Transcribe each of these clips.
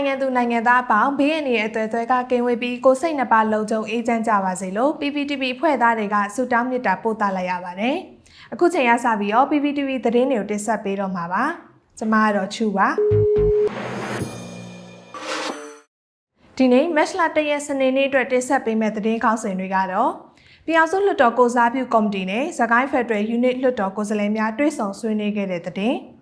နိုင်ငံသူနိုင်ငံသားအပေါင်းဘေးအန္တရာယ်အသွယ်သွဲကကင်းဝေးပြီးကိုယ်စိတ်နှပါလုံခြုံအေးချမ်းကြပါစေလို့ PPTV ဖွဲ့သားတွေကဆုတောင်းမေတ္တာပို့သလိုက်ရပါတယ်။အခုချိန်ရစပြီးတော့ PPTV သတင်းတွေကိုတင်ဆက်ပေးတော့မှာပါ။ကျွန်မကတော့ချူပါ။ဒီနေ့မက်လတရက်စနေနေ့အတွက်တင်ဆက်ပေးမယ့်သတင်းခေါင်းစဉ်တွေကတော့ပြည်အောင်စုလွှတ်တော်ကိုစားပြုကော်မတီနဲ့စကိုင်းဖက်ဒရယ်ယူနစ်လွှတ်တော်ကိုယ်စားလှယ်များတွဲဆောင်ဆွေးနွေးခဲ့တဲ့သတင်း။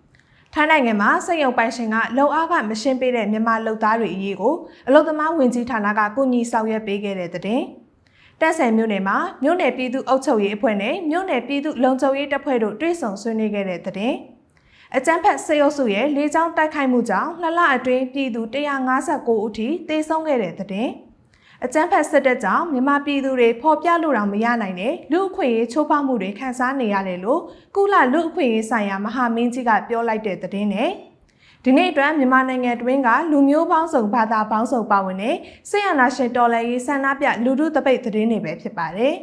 ထိုင်းနိုင်ငံမှာစက်ရုံပိုင်ရှင်ကလုံအားကမရှင်းပေးတဲ့မြန်မာလုံသားတွေအရေးကိုအလုံသမားဝင်ကြီးဌာနကကုညီဆောင်ရွက်ပေးခဲ့တဲ့သတင်း။တက်ဆယ်မြို့နယ်မှာမြို့နယ်ပြည်သူ့အုပ်ချုပ်ရေးအဖွဲ့နဲ့မြို့နယ်ပြည်သူ့လုံခြုံရေးတပ်ဖွဲ့တို့တွဲဆောင်ဆွေးနွေးခဲ့တဲ့သတင်း။အကြမ်းဖက်ဆေးရုပ်စုရဲ့လေးချောင်းတိုက်ခိုက်မှုကြောင့်နှစ်လအတွင်းပြည်သူ159ဦးထိသေဆုံးခဲ့တဲ့သတင်း။ အကြမ်းဖက်စစ်တပ်ကြောင့်မြန်မာပြည်သူတွေဖော်ပြလို့တော့မရနိုင်တဲ့လူအခွင့်အရေးချိုးဖောက်မှုတွေခံစားနေရတယ်လို့ကုလလူအခွင့်အရေးဆိုင်ရာမဟာမင်းကြီးကပြောလိုက်တဲ့သတင်းနဲ့ဒီနေ့အတွက်မြန်မာနိုင်ငံတွင်းကလူမျိုးပေါင်းစုံဘာသာပေါင်းစုံပါဝင်တဲ့ဆေးရနာရှင်တော်လှန်ရေးဆန္ဒပြလူထုတပိတ်သတင်းတွေပဲဖြစ်ပါတယ်။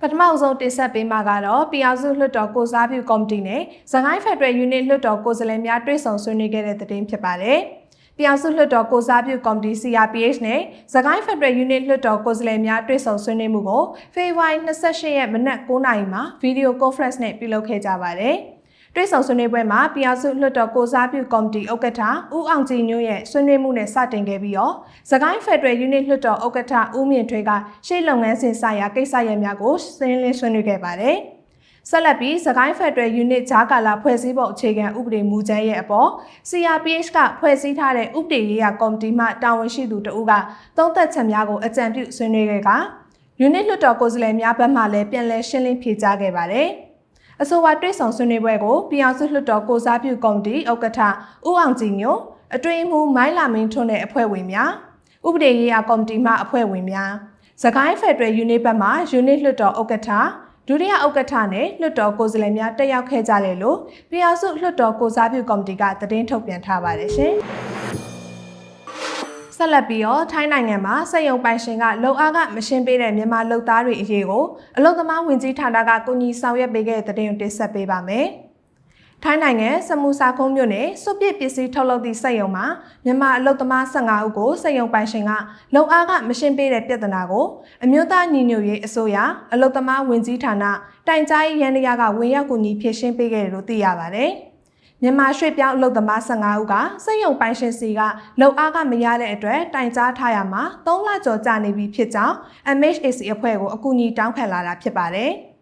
ပထမအဆုံးတင်ဆက်ပေးမှာကတော့ပြည်အောင်စုလွှတ်တော်ကိုစားပြုကော်မတီနဲ့ဇဂိုင်းဖက်ဒရယ်ယူနစ်လွှတ်တော်ကိုယ်စားလှယ်များတွဲဆောင်ဆွေးနွေးခဲ့တဲ့သတင်းဖြစ်ပါတယ်။ ပြည်အောင်စုလွှတ်တော်ကိုစားပြုကော်မတီ CRPH နဲ့သခိုင်းဖက်ဒရယ်ယူနစ်လွှတ်တော်ကိုယ်စားလှယ်များတွေ့ဆုံဆွေးနွေးမှုကိုဖေဖော်ဝါရီ28ရက်မနက်9:00နာရီမှာဗီဒီယိုကွန်ဖရင့်နဲ့ပြုလုပ်ခဲ့ကြပါတယ်။တွေ့ဆုံဆွေးနွေးပွဲမှာပြည်အောင်စုလွှတ်တော်ကိုစားပြုကော်မတီဥက္ကဋ္ဌဦးအောင်ကြည်ညွန့်ရဲ့ဆွေးနွေးမှုနဲ့စတင်ခဲ့ပြီးတော့သခိုင်းဖက်ဒရယ်ယူနစ်လွှတ်တော်ဥက္ကဋ္ဌဦးမြင့်ထွေးကရှေ့လုပ်ငန်းစဉ်ဆိုင်ရာကိစ္စရပ်များကိုရှင်းလင်းဆွေးနွေးခဲ့ပါတယ်။ ဆက်လက်ပြီးစကိုင်းဖက်ဒရယ်ယူနစ်ဂျာကာလာဖွဲ့စည်းပုံအခြေခံဥပဒေမူကြမ်းရဲ့အပေါ် CRPH ကဖွဲ့စည်းထားတဲ့ဥပဒေရေးရာကော်မတီမှတာဝန်ရှိသူတဦးကသုံးသက်ချက်များကိုအကြံပြုဆွေးနွေးခဲ့ကယူနစ်လွှတ်တော်ကိုယ်စားလှယ်များဘက်မှလည်းပြန်လည်ရှင်းလင်းဖြေကြားခဲ့ပါတယ်။အဆိုပါတွဲဆောင်ဆွေးနွေးပွဲကိုပြည်အောင်စုလွှတ်တော်ကိုစားပြုကော်မတီဥက္ကဋ္ဌဦးအောင်ကြည်ညိုအတွင်းမှုမိုင်းလာမင်းထွန်းတဲ့အဖွဲ့ဝင်များဥပဒေရေးရာကော်မတီမှအဖွဲ့ဝင်များစကိုင်းဖက်ဒရယ်ယူနစ်ဘက်မှယူနစ်လွှတ်တော်ဥက္ကဋ္ဌ ဒုတိယဥက္ကဋ္ဌနဲ့လွှတ်တော်ကိုယ်စားလှယ်များတက်ရောက်ခဲ့ကြတယ်လို့ပြည်အောင်စုလွှတ်တော်ကိုစားပြုကော်မတီကသတင်းထုတ်ပြန်ထားပါတယ်ရှင်။ဆက်လက်ပြီးတော့ထိုင်းနိုင်ငံမှာစက်ရုံပိုင်ရှင်ကလုံအားကမရှင်းပေးတဲ့မြန်မာလုံသားတွေအရေးကိုအလုံသမားဝင်ကြီးဌာနကကူညီဆောင်ရွက်ပေးခဲ့တဲ့တဲ့တင်တင်ဆက်ပေးပါမယ်။ ထိုင်းနိုင်ငံစမူစာကုန်းမြို့နယ်စွပ်ပစ်ပစ္စည်းထုတ်လုပ်သည့်စက်ရုံမှာမြန်မာအလုပ်သမား15ဦးကိုစက်ရုံပိုင်ရှင်ကလုံအားကမရှင်းပေးတဲ့ပြဿနာကိုအမျိုးသားညီညွတ်ရေးအစိုးရအလုပ်သမားဝင်ကြီးဌာနတိုင်ကြားရေးရန်တရားကဝင်ရောက်ကူညီဖြည့်ရှင်းပေးခဲ့တယ်လို့သိရပါတယ်။မြန်မာရွှေ့ပြောင်းအလုပ်သမား15ဦးကစက်ရုံပိုင်ရှင်စီကလုံအားကမရတဲ့အတွက်တိုင်ကြားထားရမှာ3လကျော်ကြာနေပြီဖြစ်ကြောင်း MHAC အဖွဲ့ကိုအကူအညီတောင်းခံလာတာဖြစ်ပါတယ်။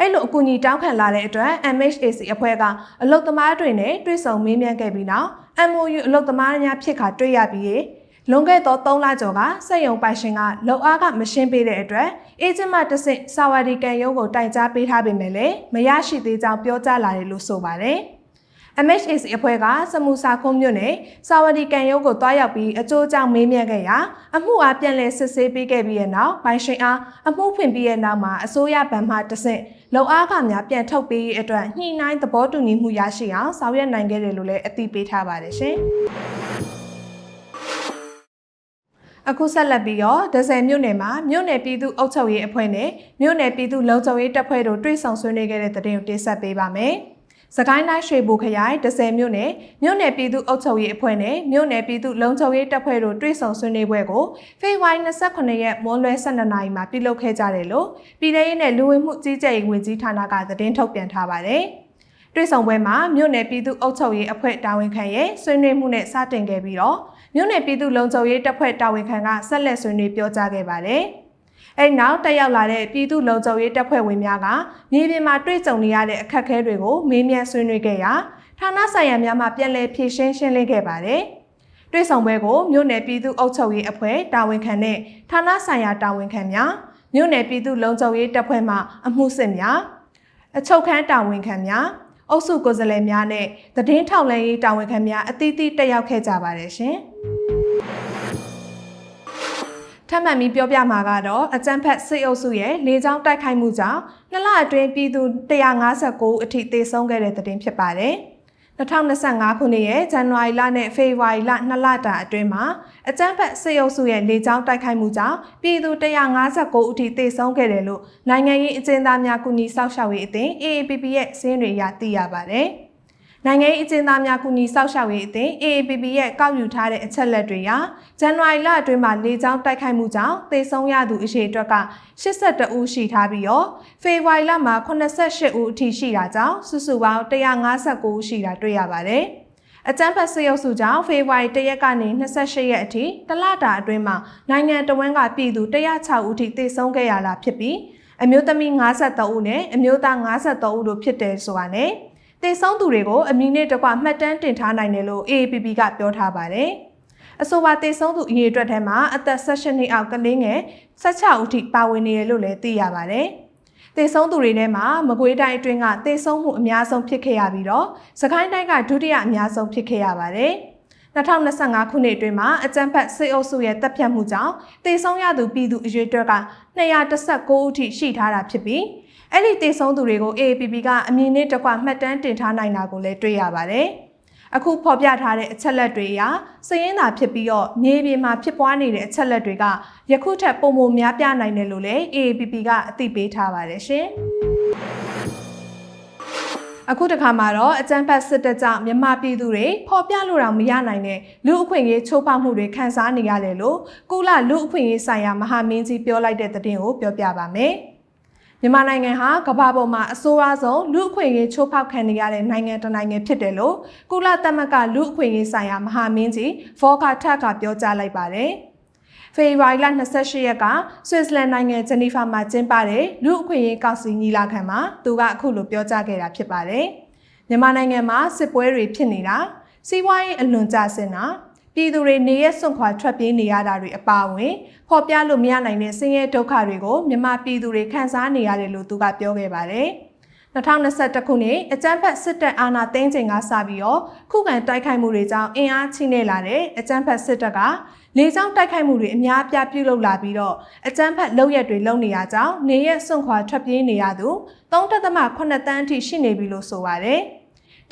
အဲ့လိုအကူအညီတောင်းခံလာတဲ့အတွက် MHAC အဖွဲ့ကအလုတ်သမားတွေနဲ့တွေ့ဆုံမေးမြန်းခဲ့ပြီးနောက် MOU အလုတ်သမားများဖြစ်ခါတွေ့ရပြီးလွန်ခဲ့သော3လကျော်ကစက်ရုံပိုင်ရှင်ကလုံအားကမရှင်းပေးတဲ့အတွက်အေဂျင့်မတဆင့်စာဝဒီကန်ရုံးကိုတိုင်ကြားပေးထားပေမဲ့လည်းမရရှိသေးကြောင်းပြောကြားလာတယ်လို့ဆိုပါတယ်။ MHAC အဖွဲ့ကစမူစာခုံးမြို့နယ်စာဝဒီကန်ရုံးကိုတွားရောက်ပြီးအကျိုးကြောင့်မေးမြန်းခဲ့ရာအမှုအားပြန်လည်စစ်ဆေးပေးခဲ့ပြီးတဲ့နောက်ပိုင်ရှင်အားအမှုဖွင့်ပြီးတဲ့နောက်မှာအစိုးရဗန်မှတဆင့်လုံအားခများပြန်ထုတ်ပေးရေးအတွက်ညှိနှိုင်းသဘောတူညီမှုရရှိအောင်ဆောင်ရွက်နိုင်ခဲ့တယ်လို့လည်းအသိပေးထားပါတယ်ရှင်။အခုဆက်လက်ပြီးတော့ဒဇယ်မြို့နယ်မှာမြို့နယ်ပြည်သူ့အုပ်ချုပ်ရေးအဖွဲ့နဲ့မြို့နယ်ပြည်သူ့လုံခြုံရေးတပ်ဖွဲ့တို့တွဲဆောင်ဆွေးနွေးခဲ့တဲ့တဲ့တင်ကိုတင်ဆက်ပေးပါမယ်။ စကိုင်းတိုင်းရွှေဘိုခရိုင်10မြို့နယ်မြို့နယ်ပြည်သူ့အုပ်ချုပ်ရေးအဖွဲ့နဲ့မြို့နယ်ပြည်သူ့လုံခြုံရေးတပ်ဖွဲ့တို့တွေ့ဆုံဆွေးနွေးပွဲကိုဖေဖော်ဝါရီ28ရက်မွန်းလွဲ12နာရီမှာပြုလုပ်ခဲ့ကြတယ်လို့ပြည်ထရေးနဲ့လူဝင်မှုကြီးကြပ်ရေးဝန်ကြီးဌာနကသတင်းထုတ်ပြန်ထားပါတယ်။တွေ့ဆုံပွဲမှာမြို့နယ်ပြည်သူ့အုပ်ချုပ်ရေးအဖွဲ့တာဝန်ခံရဲ့ဆွေးနွေးမှုနဲ့စတင်ခဲ့ပြီးတော့မြို့နယ်ပြည်သူ့လုံခြုံရေးတပ်ဖွဲ့တာဝန်ခံကဆက်လက်ဆွေးနွေးပြောကြားခဲ့ပါတယ်။ အဲ့နောက်တက်ရောက်လာတဲ့ပြည်သူ့လုံခြုံရေးတပ်ဖွဲ့ဝင်များကမြေပြင်မှာတွေ့ကြုံနေရတဲ့အခက်အခဲတွေကိုမေးမြန်းဆွေးနွေးခဲ့ရာဌာနဆိုင်ရာများမှပြန်လည်ဖြေရှင်းရှင်းလင်းခဲ့ပါတယ်။တွေ့ဆုံပွဲကိုမြို့နယ်ပြည်သူ့အုပ်ချုပ်ရေးအဖွဲ့တာဝန်ခံနဲ့ဌာနဆိုင်ရာတာဝန်ခံများမြို့နယ်ပြည်သူ့လုံခြုံရေးတပ်ဖွဲ့မှအမှုစစ်များအချုပ်ခန်းတာဝန်ခံများအုပ်စုကိုယ်စားလှယ်များနဲ့သတင်းထောက်လှမ်းရေးတာဝန်ခံများအသီးသီးတက်ရောက်ခဲ့ကြပါတယ်ရှင်။ ထပ်မံပြီးပြောပြမှာကတော့အကြမ်းဖက်စစ်အုပ်စုရဲ့လေကြောင်းတိုက်ခိုက်မှုကြောင့်နှစ်လအတွင်းပြည်သူ159အထိသေဆုံးခဲ့တဲ့တဲ့တင်ဖြစ်ပါတယ်။2025ခုနှစ်ရဲ့ဇန်နဝါရီလနဲ့ဖေဖော်ဝါရီလ2လတာအတွင်းမှာအကြမ်းဖက်စစ်အုပ်စုရဲ့လေကြောင်းတိုက်ခိုက်မှုကြောင့်ပြည်သူ159အထိသေဆုံးခဲ့တယ်လို့နိုင်ငံရေးအကျဉ်းသားများကူညီစောင့်ရှောက်ရေးအသင်း AAPP ရဲ့စင်းတွေအရသိရပါတယ်။ နိုင်ငံရေးအကျဉ်းသားများကူညီစောင့်ရှောက်ရေးအသင်း AAPP ရဲ့ကောက်ယူထားတဲ့အချက်လက်တွေအရဇန်နဝါရီလအတွင်းမှာလေကြောင်းတိုက်ခိုက်မှုကြောင့်သေဆုံးရသူအရေအတွက်က82ဦးရှိထားပြီးတော့ဖေဖော်ဝါရီလမှာ88ဦးအထိရှိတာကြောင့်စုစုပေါင်း159ဦးရှိတာတွေ့ရပါတယ်။အကြမ်းဖက်စစ်ရုပ်စုကြောင့်ဖေဖော်ဝါရီ၁ရက်ကနေ28ရက်အထိတလတာအတွင်းမှာနိုင်ငံတော်ဝန်ကပြည်သူ106ဦးထိသေဆုံးခဲ့ရတာဖြစ်ပြီးအမျိုးသမီး53ဦးနဲ့အမျိုးသား53ဦးတို့ဖြစ်တယ်ဆိုတာ နဲ့သေဆုံးသူတွေကိုအမည်နဲ့တကွမှတ်တမ်းတင်ထားနိုင်တယ်လို့ AAPP ကပြောထားပါတယ်။အဆိုပါသေဆုံးသူအရေအတွက်ထဲမှာအသက်16နှစ်အောက်ကလေးငယ်16ဦးထိပါဝင်နေတယ်လို့လည်းသိရပါတယ်။သေဆုံးသူတွေထဲမှာမကွေးတိုင်းအတွင်းကသေဆုံးမှုအများဆုံးဖြစ်ခဲ့ရပြီးတော့စကိုင်းတိုင်းကဒုတိယအများဆုံးဖြစ်ခဲ့ရပါတယ်။2025ခုနှစ်အတွင်းမှာအကြံဖက်စစ်အုပ်စုရဲ့တပ်ဖြတ်မှုကြောင့်တေဆုံးရသူပြည်သူအရွေးတွက်က219ဦးထိရှိထားတာဖြစ်ပြီး အဲ့ဒီတေဆုံးသူတွေကို AAPP ကအမည်နဲ့တကွမှတ်တမ်းတင်ထားနိုင်တာကိုလည်းတွေ့ရပါတယ်။အခုဖော်ပြထားတဲ့အချက်လက်တွေအရစည်ရင်းသာဖြစ်ပြီးတော့မြေပြင်မှာဖြစ်ပွားနေတဲ့အချက်လက်တွေကယခုထက်ပုံမများပြနိုင်တယ်လို့လည်း AAPP ကအသိပေးထားပါတယ်ရှင်။အခုတခါမှာတော့အကြမ်းဖက်စစ်တပ်ကြောင့်မြန်မာပြည်သူတွေဖော်ပြလို့တော့မရနိုင်တဲ့လူအခွင့်အရေးချိုးဖောက်မှုတွေခံစားနေရတယ်လို့ကုလလူအခွင့်အရေးဆိုင်ရာမဟာမင်းကြီးပြောလိုက်တဲ့သတင်းကိုပြောပြပါမယ်။ မြန်မာနိုင်ငံဟာကမ္ဘာပေါ်မှာအဆိုးအဆုံးလူအခွင့်အရေးချိုးဖောက်ခံနေရတဲ့နိုင်ငံတစ်နိုင်ငံဖြစ်တယ်လို့ကုလသမဂ္ဂလူအခွင့်အရေးဆိုင်ရာမဟာမင်းကြီးဖောကာထက်ကပြောကြားလိုက်ပါတယ်။ဖေဖော်ဝါရီလ28ရက်ကဆွစ်ဇာလန်နိုင်ငံဂျနီဖာမှာကျင်းပတဲ့လူအခွင့်အရေးကောင်စီညီလာခံမှာသူကအခုလိုပြောကြားခဲ့တာဖြစ်ပါတယ်။မြန်မာနိုင်ငံမှာစစ်ပွဲတွေဖြစ်နေတာစီးပွားရေးအလွန်ကျဆင်းတာ ပြည်သူတွေနေရက်စွန့်ခွာထွက်ပြေးနေရတာတွေအပါအဝင်ဖော်ပြလို့မရနိုင်တဲ့ဆင်းရဲဒုက္ခတွေကိုမြန်မာပြည်သူတွေခံစားနေရတယ်လို့သူကပြောခဲ့ပါတယ်။2021ခုနှစ်အကြမ်းဖက်စစ်တပ်အာဏာသိမ်းချိန်ကစပြီးတော့ခုခံတိုက်ခိုက်မှုတွေကြောင့်အင်အားချိနေလာတဲ့အကြမ်းဖက်စစ်တပ်ကလေကြောင်းတိုက်ခိုက်မှုတွေအများအပြားပြုလုပ်လာပြီးတော့အကြမ်းဖက်လုပ်ရက်တွေလုပ်နေရကြောင်းနေရက်စွန့်ခွာထွက်ပြေးနေရသူ3.8တန်းအထိရှိနေပြီလို့ဆိုပါတယ်။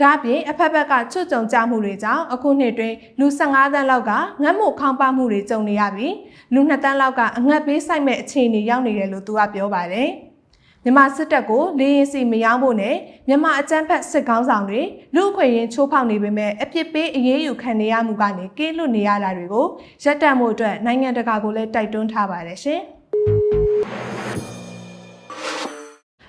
ဒါ့အပြင်အဖက်ဖက်ကချွတ်ကြုံကြမှုတွေကြောင့်အခုနှစ်တွင်လူ15တန်းလောက်ကငတ်မှုခေါင်းပါမှုတွေကြုံနေရပြီးလူ2တန်းလောက်ကအငတ်ပေးဆိုင်မဲ့အခြေအနေရောက်နေတယ်လို့သူကပြောပါတယ်။မြန်မာစစ်တပ်ကိုလေရင်စီမရောဖို့နဲ့မြန်မာအကြမ်းဖက်စစ်ကောင်းဆောင်တွေလူအခွင့်အရေးချိုးဖောက်နေပေမဲ့အပြစ်ပေးအရေးယူခံနေရမှုကနေကင်းလွတ်နေရတာတွေကိုရပ်တန့်မှုအတွက်နိုင်ငံတကာကိုလည်းတိုက်တွန်းထားပါတယ်ရှင်။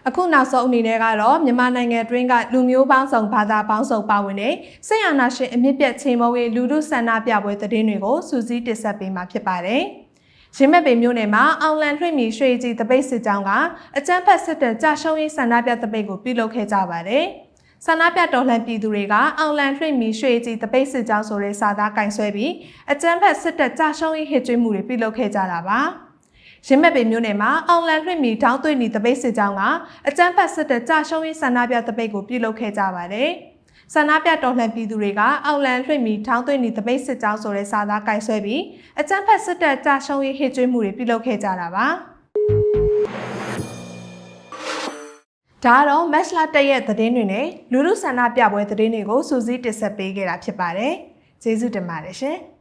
အခုနောက်ဆုံးအနေနဲ့ကတော့မြန်မာနိုင်ငံတွင်းကလူမျိုးပေါင်းစုံဘာသာပေါင်းစုံပါဝင်တဲ့စစ်အာဏာရှင်အမြင့်ပြတ်ချိန်မုံရေးလူမှုဆန္ဒပြပွဲသတင်းတွေကိုစူးစီးတင်ဆက်ပေးမှာဖြစ်ပါတယ်။ရင်းမဲ့ပေမြို့နယ်မှာအောင်လန်ထွေမီရွှေကြီးတပိတ်စစ်ကြောင်းကအကြမ်းဖက်စစ်တပ်ကြာရှုံးရေးဆန္ဒပြတပိတ်ကိုပြုလုပ်ခဲ့ကြပါတယ်။ဆန္ဒပြတော်လှန်ပြည်သူတွေကအောင်လန်ထွေမီရွှေကြီးတပိတ်စစ်ကြောင်းဆိုတဲ့စာသားကင်ဆွဲပြီးအကြမ်းဖက်စစ်တပ်ကြာရှုံးရေးဟစ်ကြွေးမှုတွေပြုလုပ်ခဲ့ကြတာပါ။ ရင်းမဲ့ပေမြို့နယ်မှာအောင်လန်ထွေမီတောင်းသွင်းနေတပိတ်စစ်ကြောင်းကအကြမ်းဖက်စစ်တပ်ကြာရှုံးရေးဆန္ဒပြတပိတ်ကိုပြုလုပ်ခဲ့ကြပါတယ်။ဆန္ဒပြတော်လှန်ပြည်သူတွေကအောက်လန်လွှင့်မီထောင်းသွင်းနေတပိတ်စစ်ကြောင်းဆိုတဲ့စာသားကင်ဆွဲပြီးအကြမ်းဖက်စစ်တပ်ကြာရှုံးရေးဟစ်ကြွေးမှုတွေပြုလုပ်ခဲ့ကြတာပါဒါကတော့ match လာတက်ရဲ့သတင်းတွေနဲ့လူလူဆန္ဒပြပွဲသတင်းတွေကိုစူးစီးတင်ဆက်ပေးခဲ့တာဖြစ်ပါတယ်။ကျေးဇူးတင်ပါတယ်ရှင်။